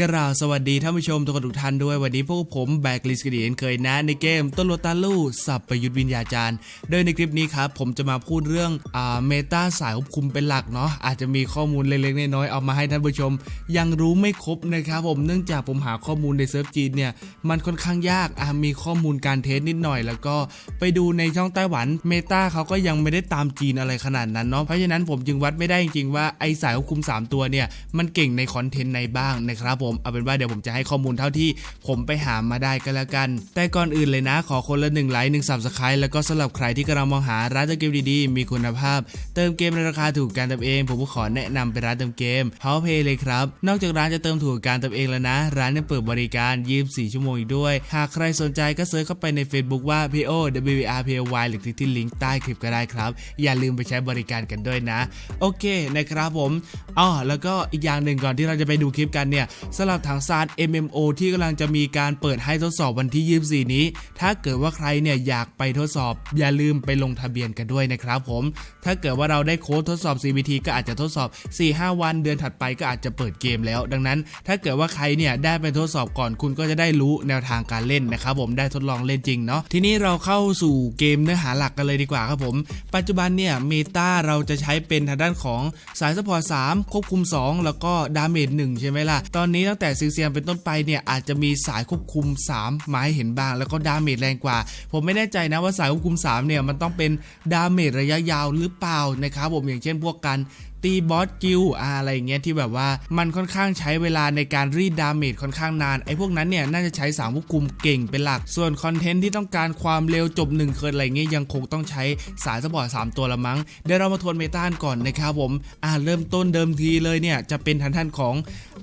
กราสวัสดีท่านผู้ชมทุกคนทุกท่านด้วยวันนี้พวกผมแบกลิสกดีนเคยนะในเกมต้นโลตาลูสับประยุทธ์วิญญาจารย์ โดยในคลิปนี้ครับผมจะมาพูดเรื่องอ่าเมตาสายควบคุมเป็นหลักเนาะอาจจะมีข้อมูลเล็กๆน้อยๆเอามาให้ท่านผู้ชม ยังรู้ไม่ครบนะครับผมเนื่องจากผมหาข้อมูลในเซิร์ฟจีนเนี่ยมันค่อนข้างยากอ่ามีข้อมูลการเทสนิดหน่อย แล้วก็ไปดูในช่องไต้หวันเมตาเขาก็ยังไม่ได้ตามจีนอะไรขนาดนั้นเนาะเพราะฉะนั้นผมจึงวัดไม่ได้จริงๆว่าไอสายควบคุม 3 ตัวเนี่ยมันเก่งในคอนเทนต์ในบ้างนะครับผมเอาเป็นว่าเดี๋ยวผมจะให้ข้อมูลเท่าที่ผมไปหามาได้ก็แล้วกัน แต่ก่อนอื่นเลยนะ ขอคนละหนึ่งไลค์หนึ่งสับสไครต์แล้วก็สำหรับใครที่กำลังมองหาร้านเติมเกมดีๆ มีคุณภาพ เติมเกมในราคาถูกการเติมเอง ผมก็ขอแนะนำเป็นร้านเติมเกม Powerplay เลยครับ นอกจากร้านจะเติมถูกการเติมเองแล้วนะ ร้านยังเปิดบริการ 24 ชั่วโมงอีกด้วย หากใครสนใจก็เซิร์ชเข้าไปใน Facebook ว่า PO WR PY หรือคลิกที่ลิงก์ใต้คลิปก็ได้ครับ อย่าลืมไปใช้บริการกันด้วยนะ โอเคนะครับผมอ๋อแล้วก็อีกอย่างหนึ่งก่อนที่เราจะไปดูคลิปกันเนี่ยสำหรับทางซาน MMO ที่กำลังจะมีการเปิดให้ทดสอบวันที่ 24 นี้ ถ้าเกิดว่าใครเนี่ยอยากไปทดสอบ อย่าลืมไปลงทะเบียนกันด้วยนะครับผม ถ้าเกิดว่าเราได้โค้ดทดสอบ CBT ก็อาจจะทดสอบ 4-5 วันเดือนถัดไปก็อาจจะเปิดเกมแล้ว ดังนั้น ถ้าเกิดว่าใครเนี่ยได้ไปทดสอบก่อนคุณก็จะได้รู้แนวทางการเล่นนะครับผมได้ทดลองเล่นจริงเนาะทีนี้เราเข้าสู่เกมเนื้อหาหลักกันเลยดีกว่าครับผม ปัจจุบันเนี่ยเมตาเราจะใช้เป็นทางด้านของสายสปอร์ต3ควบคุม 2 แล้วก็ดาเมจ1ใช่ไหมล่ะตอนนี้ตั้งแต่ซีเซียมเป็นต้นไปเนี่ยอาจจะมีสายควบคุม3มไม้เห็นบาง แล้วก็ดาเมจแรงกว่า ผมไม่แน่ใจนะว่าสายควบคุม3เนี่ยมันต้องเป็นดาเมจระยะยาวหรือเปล่านะครับผมอย่างเช่นพวกกัน ตีบอสกิลอะไรอย่างเงี้ยที่แบบว่ามันค่อนข้างใช้เวลาในการรีดดาเมจค่อนข้างนานไอ้พวกนั้นเนี่ยน่าจะใช้สามควบคุมเก่งเป็นหลัก ส่วนคอนเทนต์ที่ต้องการความเร็วจบ1เคิร์นอะไรเงี้ยยังคงต้องใช้สายสปอร์ต3ตัวละมั้งเดี๋ยวเรามาทวนเมตาก่อนนะครับผมอ่าเริ่มต้นเดิมทีเลยเนี่ยจะเป็นทางด้านของ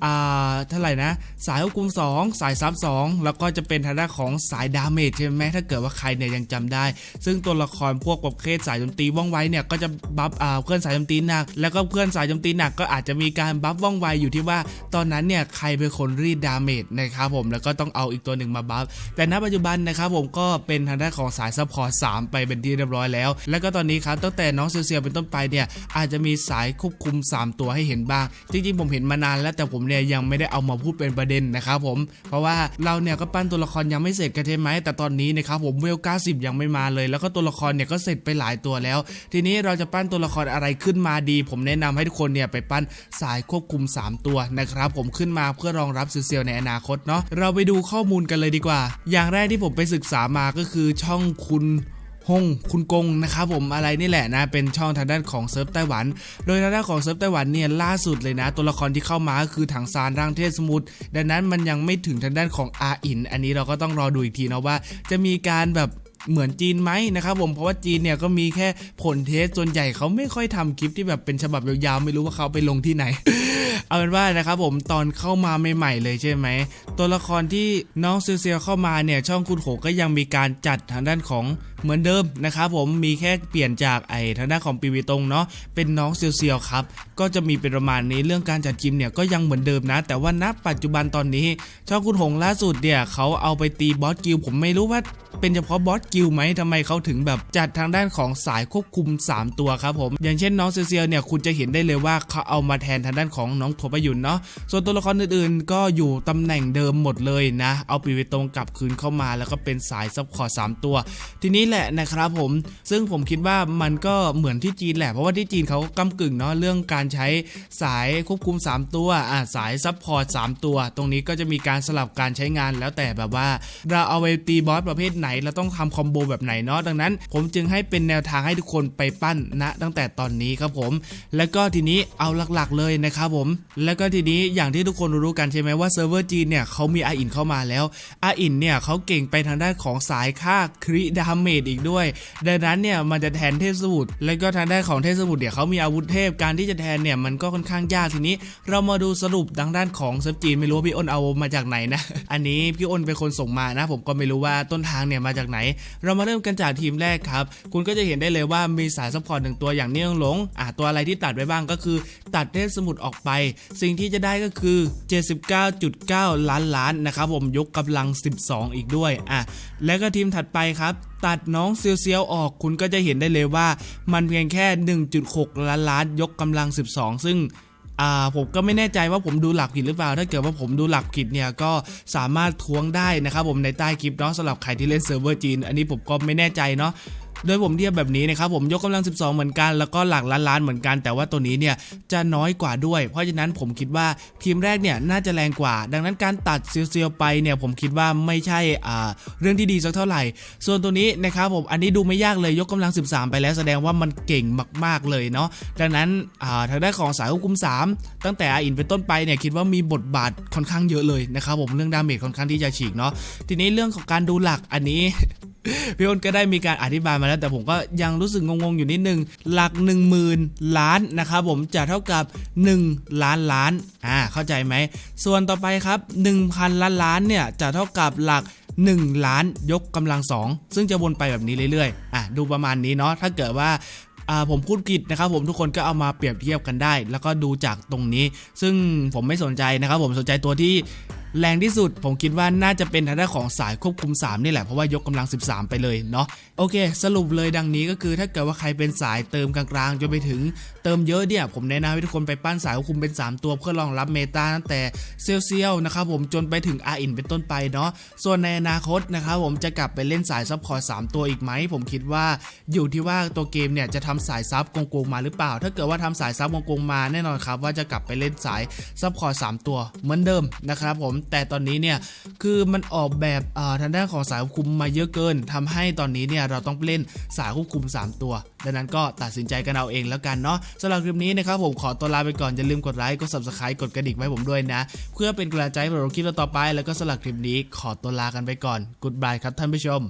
อ่าเท่าไหร่นะ สายควบคุม 2 สายซับ2แล้วก็จะเป็นทางด้านของสายดาเมจใช่ไหมถ้าเกิดว่าใครเนี่ยยังจำได้ ซึ่งตัวละครพวกประเภทสายโจมตีว่องไวเนี่ยก็จะบัฟอ่าเพื่อนสายโจมตีหนักแล้วก็เพื่อนสายโจมตีหนักก็อาจจะมีการบัฟว่องไวอยู่ที่ว่า ตอนนั้นเนี่ยใครเป็นคนรีดดาเมจนะครับผมแล้วก็ต้องเอาอีกตัวหนึ่งมาบัฟแต่ณปัจจุบันนะครับผมก็เป็นทางด้านของสายซัพพอร์ต3ไปเป็นที่เรียบร้อยแล้ว แล้วก็ตอนนี้ครับตั้งแต่น้องเซียวเป็นต้นไปเนี่ยอาจจะมีสายควบคุม 3 ตัวให้เห็นบ้าง จริงๆผมเห็นมานานแล้วแต่ผมเนี่ยยังไม่ได้เอามาพูดเป็นประเด็นนะครับผมเพราะว่าเราเนี่ยก็ปั้นตัวละครยังไม่เสร็จกันใช่ไหมแต่ตอนนี้นะครับผมเวล90 ยังไม่มาเลย แล้วก็ตัวละครเนี่ยก็เสร็จไปหลายตัวแล้ว ทีนี้เราจะปั้นตัวละครอะไรขึ้นมาดี ผมแนะนำให้ทุกคนเนี่ยไปปั้นสายควบคุม 3 ตัวนะครับผมขึ้นมาเพื่อรองรับเซียวๆในอนาคตเนาะเราไปดูข้อมูลกันเลยดีกว่า อย่างแรกที่ผมไปศึกษามาก็คือช่องคุณฮงคุณกงนะครับผมอะไรนี่แหละนะเป็นช่องทางด้านของเซิร์ฟไต้หวัน โดยทางด้านของเซิร์ฟไต้หวันเนี่ยล่าสุดเลยนะ ตัวละครที่เข้ามาก็คือถังซานร่างเทพสมุทรดังนั้นมันยังไม่ถึงทางด้านของอาอิน อันนี้เราก็ต้องรอดูอีกทีนะว่า จะมีการแบบ เหมือนจีนไหมนะครับผมเพราะว่าจีนเนี่ยก็มีแค่ผลเทสส่วนใหญ่เขาไม่ค่อยทำคลิปที่แบบเป็นฉบับยาวๆไม่รู้ว่าเขาไปลงที่ไหน เอาเป็นว่านะครับผมตอนเข้ามาใหม่ๆเลยใช่ไหมตัวละครที่น้องเซียวเข้ามาเนี่ยช่องคุณโขก็ยังมีการจัดทางด้านของเหมือนเดิมนะครับผมมีแค่เปลี่ยนจากไอ้ทางด้านของปีวีตรงเนาะเป็นน้องเซียวๆครับก็จะมีเป็นประมาณนี้เรื่องการจัดจิมเนี่ยก็ยังเหมือนเดิมนะ แต่ว่าณปัจจุบันตอนนี้ช่องคุณหงล่าสุดเนี่ยเขาเอาไปตีบอสกิลผมไม่รู้ว่า เป็นเฉพาะบอสกิลไหมทำไมเขาถึงแบบจัดทางด้านของสายควบคุม 3 ตัวครับผม อย่างเช่นน้องเซียวเนี่ยคุณจะเห็นได้เลยว่าเขาเอามาแทนทางด้านของน้องโทปยุนเนาะส่วนตัวละครอื่นๆ ก็อยู่ตำแหน่งเดิมหมดเลยนะ เอาปีวีตงกลับคืนเข้ามาแล้วก็เป็นสายซับคอร์3ตัว ทีนี้แหละนะครับผม ซึ่งผมคิดว่ามันก็เหมือนที่จีนแหละเพราะว่าที่จีนเขาก็กำกึ่งเนาะเรื่องการใช้สายควบคุม 3 ตัวอ่าสายซับพอร์ต3ตัว ตรงนี้ก็จะมีการสลับการใช้งานแล้วแต่แบบว่า เราเอาไปตีบอสประเภทไหนเราต้องทำคอมโบแบบไหนเนาะดังนั้น ผมจึงให้เป็นแนวทางให้ทุกคนไปปั้นณตั้งแต่ตอนนี้ครับผม แล้วก็ทีนี้เอาหลักๆเลยนะครับผม แล้วก็ทีนี้อย่างที่ทุกคนรู้กันใช่ไหมว่าเซิร์ฟเวอร์จีนเนี่ยเขามีอาอินเข้ามาแล้วอาอินเนี่ยเขาเก่งไปทางด้านของสายค่าคริดาเมจอีกด้วย ดังนั้นเนี่ยมันจะแทนเทพสมุทรแล้วก็ทางด้านของเทพสมุทรเนี่ยเขามีอาวุธเทพการที่จะแทนเนี่ยมันก็ค่อนข้างยากทีนี้ เรามาดูสรุปทางด้านของเซิร์ฟจีนไม่รู้พี่อ้นเอามาจากไหนนะ อันนี้พี่อ้นเป็นคนส่งมานะ ผมก็ไม่รู้ว่าต้นทางเนี่ยมาจากไหน เรามาเริ่มกันจากทีมแรกครับ คุณก็จะเห็นได้เลยว่ามีสายซัพพอร์ตหนึ่งตัวอย่างเนียงหลงอะตัวอะไรที่ตัดไว้บ้างก็คือ ตัดเทพสมุทรออกไป สิ่งที่จะได้ก็คือ 79.9 ล้านล้านนะครับผมยกกำลัง 12 อีกด้วยอะแล้วก็ทีมถัดไปครับตัดน้องเซียวๆออกคุณก็จะเห็นได้เลยว่า มันเพียงแค่ 1.6 ล้านล้านยกกำลัง 12 ซึ่ง อ่าผมก็ไม่แน่ใจว่าผมดูหลักผิดหรือเปล่า ถ้าเกิดว่าผมดูหลักผิดเนี่ยก็สามารถทวงได้นะครับผมในใต้คลิปเนาะสำหรับใครที่เล่นเซิร์ฟเวอร์จีน อันนี้ผมก็ไม่แน่ใจเนาะ โดยผมเทียบแบบนี้นะครับผมยกกำลัง 12 เหมือนกันแล้วก็หลักล้านล้านเหมือนกัน แต่ว่าตัวนี้เนี่ยจะน้อยกว่าด้วย เพราะฉะนั้นผมคิดว่าทีมแรกเนี่ยน่าจะแรงกว่า ดังนั้นการตัดเซียวๆไปเนี่ยผมคิดว่าไม่ใช่อ่าเรื่องที่ดีสักเท่าไหร่ ส่วนตัวนี้นะครับผมอันนี้ดูไม่ยากเลยยกกำลัง 13 ไปแล้วแสดงว่ามันเก่งมาก ๆเลยเนาะดังนั้นอ่าทางด้านของสายควบคุม 3 ตั้งแต่อาอินเป็นต้นไปเนี่ยคิดว่ามีบทบาทค่อนข้างเยอะเลยนะครับผมเรื่องดาเมจค่อนข้างที่จะฉีกเนาะทีนี้เรื่องของการดูหลักอันนี้ พี่อ้นก็ได้มีการอธิบายมาแล้ว แต่ผมก็ยังรู้สึกงงๆอยู่นิดนึง หลัก 1 0,000 ล้านนะครับผมจะเท่ากับ 1 ล้านล้านอ่าเข้าใจไหม ส่วนต่อไปครับ 1,000 ล้านล้านเนี่ยจะเท่ากับหลัก1 ล้านยกกำลัง 2 ซึ่งจะวนไปแบบนี้เรื่อยๆ อะดูประมาณนี้เนาะถ้าเกิดว่าอ่าผมพูดผิดนะครับผมทุกคนก็เอามาเปรียบเทียบกันได้ แล้วก็ดูจากตรงนี้ ซึ่งผมไม่สนใจนะครับผมสนใจตัวที่ แรงที่สุด ผมคิดว่าน่าจะเป็นทางด้านของสายควบคุม 3 นี่แหละ เพราะว่ายกกำลัง 13 ไปเลยเนาะโอเค สรุปเลยดังนี้ก็คือถ้าเกิดว่าใครเป็นสายเติมกลางๆจนไปถึง ติมเยอะเนี่ย ผมแนะนำให้ทุกคนไปปั้นสายควบคุมเป็น 3 ตัวเพื่อรองรับเมตาตั้งแต่เซียวเซียวๆนะครับผมจนไปถึงอาอินเป็นต้นไปเนาะส่วนในอนาคตนะครับผมจะกลับไปเล่นสายซับคอร์3ตัวอีกไหม ผมคิดว่าอยู่ที่ว่าตัวเกมเนี่ยจะทำสายซับโกงๆมาหรือเปล่า ถ้าเกิดว่าทำสายซับโกงๆมาแน่นอนครับว่าจะกลับไปเล่นสายซับคอร์3ตัวเหมือนเดิมนะครับผมแต่ตอนนี้เนี่ยคือมันออกแบบอ่าทางด้านของสายควบคุมมาเยอะเกินทำให้ตอนนี้เนี่ยเราต้องเล่นสายควบคุม 3 ตัวดังนั้นก็ตัดสินใจกันเอาเองแล้วกันเนาะสำหรับคลิปนี้นะครับผมขอตัวลาไปก่อนอย่าลืมกดไลค์กด subscribe กดกระดิ่งไว้ผมด้วยนะ เพื่อเป็นกำลังใจให้ผมคลิปต่อไป แล้วก็สำหรับคลิปนี้ขอตัวลากันไปก่อน Goodbye ครับท่านผู้ชม